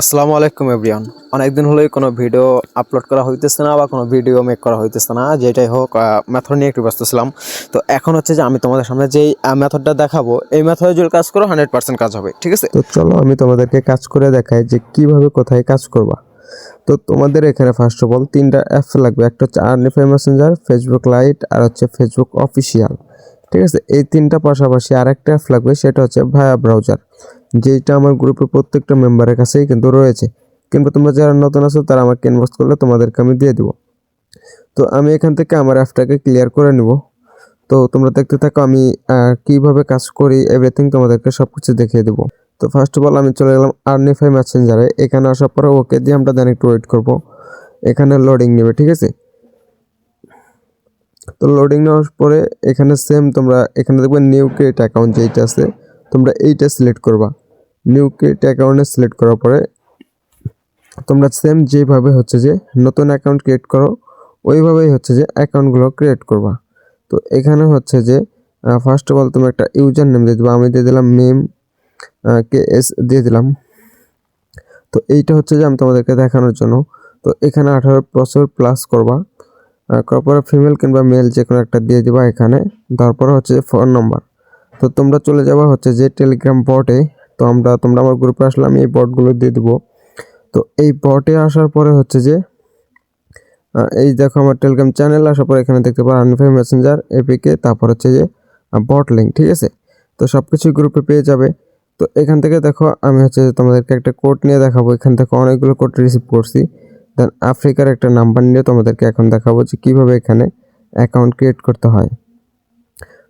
আসসালামু আলাইকুম এভরিওয়ান। অনেকদিন হলেই কোনো ভিডিও আপলোড করা হইতেছে না বা কোনো ভিডিও মেক করা হইতেছে না, যেটাই হোক মেথড নিয়ে একটু ব্যস্ত ছিলাম। তো এখন হচ্ছে যে আমি তোমাদের সামনে যেই মেথডটা দেখাবো, এই মেথডে যদি কাজ করো হান্ড্রেড পার্সেন্ট কাজ হবে, ঠিক আছে? তো চলো আমি তোমাদেরকে কাজ করে দেখাই যে কীভাবে কোথায় কাজ করবা। তো তোমাদের এখানে ফার্স্ট অফ অল তিনটা অ্যাপ লাগবে, একটা হচ্ছে আর্নিফাই মেসেঞ্জার ফেসবুক লাইট আর হচ্ছে ফেসবুক অফিসিয়াল ঠিক আছে? এই তিনটা পাশাপাশি আরেকটা অ্যাপ লাগবে, সেটা হচ্ছে ভায়া ব্রাউজার যেটা আমার গ্রুপের প্রত্যেকটা মেম্বারের কাছেই কিন্তু রয়েছে। কিংবা তোমরা যারা নতুন আছো, তারা আমাকে ইনবক্স করলে তোমাদেরকে আমি দিয়ে দেবো। তো আমি এখান থেকে আমার অ্যাপটাকে ক্লিয়ার করে নিব। তো তোমরা দেখতে থাকো, আমি কীভাবে কাজ করি এভরিথিং তোমাদেরকে সব কিছু দেখিয়ে দেবো। তো ফার্স্ট অফ অল আমি চলে গেলাম আর্নিফাই মেসেঞ্জারে এখানে আসার পরে ওকে দিয়ে আমরা দেন একটু ওয়েট করব। এখানে লোডিং নেবে, ঠিক আছে? তো লোডিং নেওয়ার পরে এখানে সেম তোমরা, এখানে দেখবে নিউ ক্রিয়েট অ্যাকাউন্ট যেইটা আছে, তোমরা এইটা সিলেক্ট করবা। নিউ ক্রিয়েট অ্যাকাউন্টে সিলেক্ট করার পরে তোমরা সেম যেভাবে হচ্ছে যে নতুন অ্যাকাউন্ট ক্রিয়েট করো, ওইভাবেই হচ্ছে যে অ্যাকাউন্টগুলো ক্রিয়েট করবা। তো এখানে হচ্ছে যে ফার্স্ট অফ অল তুমি একটা ইউজার নেম দিয়ে দেবো। আমি দিয়ে দিলাম মেম কে এস দিয়ে দিলাম। তো এইটা হচ্ছে যে আমি তোমাদেরকে দেখানোর জন্য। তো এখানে আঠারো বছর প্লাস করবা। করার ফিমেল কিংবা মেল যে কোনো একটা দিয়ে দিবা এখানে। তারপরে হচ্ছে যে ফোন নম্বর তো তোমরা চলে যাবা হচ্ছে যে টেলিগ্রাম বটে তো আমরা, তোমরা আমার গ্রুপে আসলে আমি এই বটগুলো দিয়ে দেবো। তো এই বটে আসার পরে হচ্ছে যে এই দেখো আমার টেলিগ্রাম চ্যানেল আসার পরে এখানে দেখতে পারো আনফাই মেসেঞ্জার এপিকে তারপর হচ্ছে যে বট লিঙ্ক ঠিক আছে? তো সব কিছুই গ্রুপে পেয়ে যাবে। তো এখান থেকে দেখো, আমি হচ্ছে যে তোমাদেরকে একটা কোড নিয়ে দেখাবো। এখান থেকে অনেকগুলো কোড রিসিভ করছি। দেন আফ্রিকার একটা নাম্বার নিয়ে তোমাদেরকে এখন দেখাবো যে কীভাবে এখানে অ্যাকাউন্ট ক্রিয়েট করতে হয়।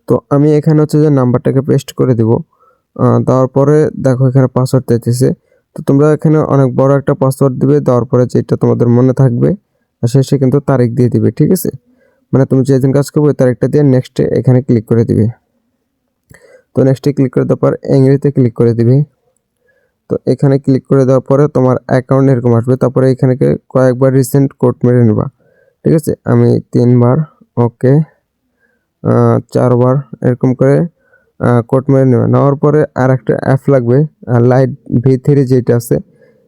তো আমি এখানে হচ্ছে যে নাম্বারটাকে পেস্ট করে দিব। দেওয়ার পরে দেখো এখানে পাসওয়ার্ড চাইতেছে। তো তোমরা এখানে অনেক বড় একটা পাসওয়ার্ড দিবে, দেওয়ার পরে যেটা তোমাদের মনে থাকবে, আর শেষে কিন্তু তারিখ দিয়ে দিবে, ঠিক আছে? মানে তুমি যেদিন কাজ করবে ওই তারিখটা দিয়ে নেক্সটে এখানে ক্লিক করে দিবে। তো নেক্সটে ক্লিক করে দেওয়ার পর এংরিতে ক্লিক করে দিবে। তো এখানে ক্লিক করে দেওয়ার পরে তোমার অ্যাকাউন্ট এরকম আসবে, তারপরে এখানে কয়েকবার রিসেন্ট কোড মেরে নেবা, ঠিক আছে? আমি তিনবার ওকে চারবার এরকম করে কোড মেরে নেবে। নেওয়ার পরে আর একটা অ্যাপ লাগবে লাইট ভি থ্রি যেটা আছে।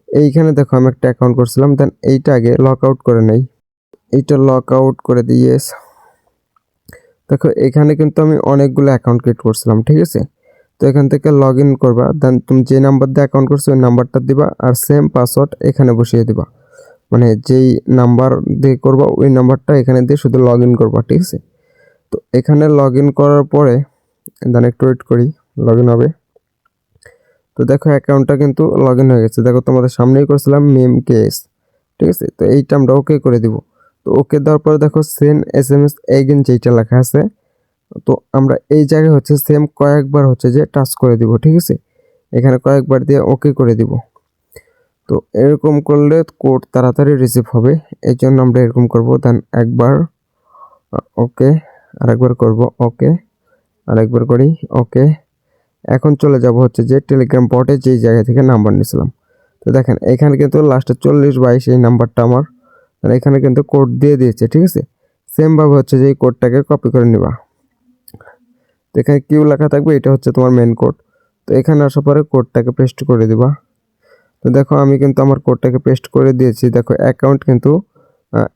এইখানে দেখো আমি একটা অ্যাকাউন্ট করছিলাম দেন এইটা আগে লক আউট করে নেই। এইটা লক আউট করে yes। দেখো, এখানে কিন্তু আমি অনেকগুলো অ্যাকাউন্ট ক্রিয়েট করছিলাম, ঠিক আছে? তো এখান থেকে লগ ইন করবা দেন তুমি যে নাম্বার দিয়ে অ্যাকাউন্ট করছ, ওই নাম্বারটা দিবা, আর সেম পাসওয়ার্ড এখানে বসিয়ে দিবা। মানে যেই নাম্বার দিয়ে করবা, ওই নাম্বারটা এখানে দিয়ে শুধু লগ ইন করবা, ঠিক আছে? তো এখানে লগ ইন করার পরে দেন একটু ওয়েট করি লগ ইন হবে। তো দেখো অ্যাকাউন্টটা কিন্তু লগ ইন হয়ে গেছে। দেখো তোমাদের সামনেই করেছিলাম মেম কেস ঠিক আছে? তো এইটা আমরা ওকে করে দিব। তো ওকে দেওয়ার পরে দেখো send S M S again যেইটা লেখা আছে, তো আমরা এই জায়গায় হচ্ছে সেম কয়েকবার হচ্ছে যে টাচ করে দিব, ঠিক আছে? এখানে কয়েকবার দিয়ে ওকে করে দিব। তো এরকম করলে কোড তাড়াতাড়ি রিসিভ হবে এই জন্য আমরা এরকম করব দেন একবার ওকে আরেকবার করব ওকে আরেকবার করি, ওকে। এখন চলে যাব হচ্ছে যে টেলিগ্রাম বটে যেই জায়গা থেকে নাম্বার নিয়েছিলাম। তো দেখেন, এখানে কিন্তু লাস্টে চল্লিশ বাইশ এই নাম্বারটা আমার। এখানে কিন্তু কোড দিয়ে দিয়েছে, ঠিক আছে? সেমভাবে হচ্ছে যে এই কোডটাকে কপি করে নিবা। তো এখানে কিউ লেখা থাকবে, এটা হচ্ছে তোমার মেন কোড তো এখানে আসার পরে কোডটাকে পেস্ট করে দিবা। তো দেখো, আমি কিন্তু আমার কোডটাকে পেস্ট করে দিয়েছি। দেখো অ্যাকাউন্ট কিন্তু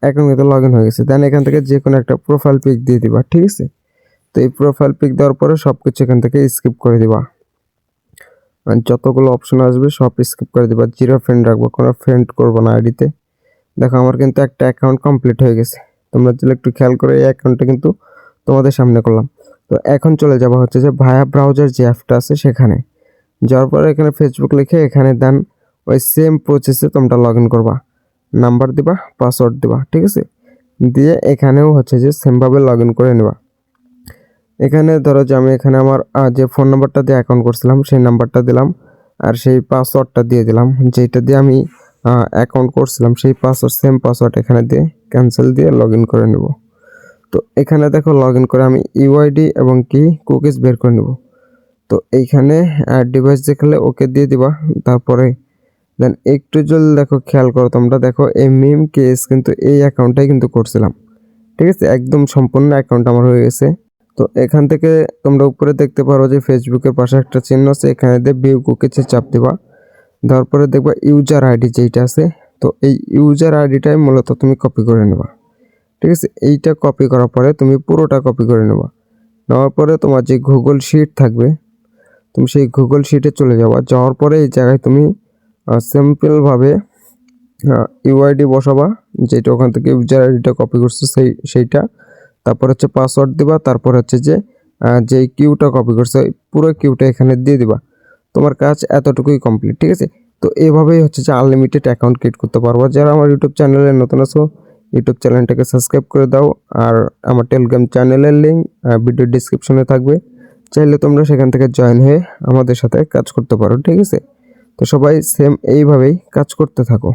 অ্যাকাউন্ট কিন্তু লগ ইন হয়ে গেছে। দেন এখান থেকে যে কোনো একটা প্রোফাইল পিক দিয়ে দিবা, ঠিক আছে? তো এই প্রোফাইল পিক দেওয়ার পরে সব কিছু এখান থেকে স্কিপ করে দিবা। যতগুলো অপশন আসবে সব স্কিপ করে দিবা। জিরো ফ্রেন্ড রাখব, কোনো ফ্রেন্ড করব না আইডিতে দেখো, আমার কিন্তু একটা অ্যাকাউন্ট কমপ্লিট হয়ে গেছে। তোমরা যদি একটু খেয়াল করে এই অ্যাকাউন্টটা কিন্তু তোমাদের সামনে করলাম। তো এখন চলে যাওয়া হচ্ছে যে ভায়া ব্রাউজার যে অ্যাপটা আছে সেখানে। যাওয়ার পরে এখানে ফেসবুক লিখে এখানে দেন ওই সেম প্রসেসে তোমরা লগ ইন করবা। নাম্বার দিবা পাসওয়ার্ড দিবা, ঠিক আছে? দিয়ে এখানেও হচ্ছে যে সেমভাবে লগ ইন করে নেবা। এখানে ধরো যে আমি এখানে আমার যে ফোন নাম্বারটা দিয়ে অ্যাকাউন্ট করছিলাম, সেই নাম্বারটা দিলাম, আর সেই পাসওয়ার্ডটা দিয়ে দিলাম যেটা দিয়ে আমি অ্যাকাউন্ট করছিলাম, সেই পাসওয়ার্ড সেম পাসওয়ার্ড এখানে দিয়ে ক্যান্সেল দিয়ে লগ ইন করে নেব। তো এখানে দেখো লগ ইন করে আমি ইউআইডি এবং কি কুকিজ বের করে নেব। তো এইখানে ডিভাইস দেখালে ওকে দিয়ে দিবা, তারপরে দেন একটু জল দেখো, খেয়াল করো তোমরা, দেখো এই মিম কেস কিন্তু এই অ্যাকাউন্টটাই কিন্তু করছিলাম। ঠিক আছে? একদম সম্পূর্ণ অ্যাকাউন্ট আমার হয়ে গেছে। তো এখান থেকে তোমরা উপরে দেখতে পারো যে ফেসবুকের পাশে একটা চিহ্ন আছে, এখানে দিয়ে ভিউ কুকিজে চাপ দিবা। দেওয়ার পরে দেখবা ইউজার আইডি যেইটা আছে, তো এই ইউজার আইডিটাই মূলত তুমি কপি করে নেবা। ঠিক আছে? এইটা কপি করার পরে তুমি পুরোটা কপি করে নেবা। নেওয়ার পরে তোমার যে গুগল শিট থাকবে, তুমি সেই গুগল শিটে চলে যাবা। যাওয়ার পরে এই জায়গায় তুমি সিম্পলভাবে ইউআইডি বসাবা, যেটা ওখান থেকে ইউজার আইডিটা কপি করছ, সেই, সেইটা। তারপর হচ্ছে পাসওয়ার্ড দিবা তারপর হচ্ছে যে আহ, যে কিউটা কপি করছ পুরো কিউটা এখানে দিয়ে দিবা। তোমার কাজ এতটুকুই কমপ্লিট ঠিক আছে? তো এভাবেই হচ্ছে যে আনলিমিটেড অ্যাকাউন্ট ক্রিয়েট করতে পারব। যারা আমার ইউটিউব চ্যানেলে নতুন আছো ইউটিউব চ্যানেলটাকে সাবস্ক্রাইব করে দাও আর আমার টেলিগ্রাম চ্যানেলের লিঙ্ক ভিডিও ডিসক্রিপশনে থাকবে। চাইলে তোমরা সেখান থেকে জয়েন হয়ে আমাদের সাথে কাজ করতে পারো ঠিক আছে? তো সবাই সেম এইভাবেই কাজ করতে থাকো।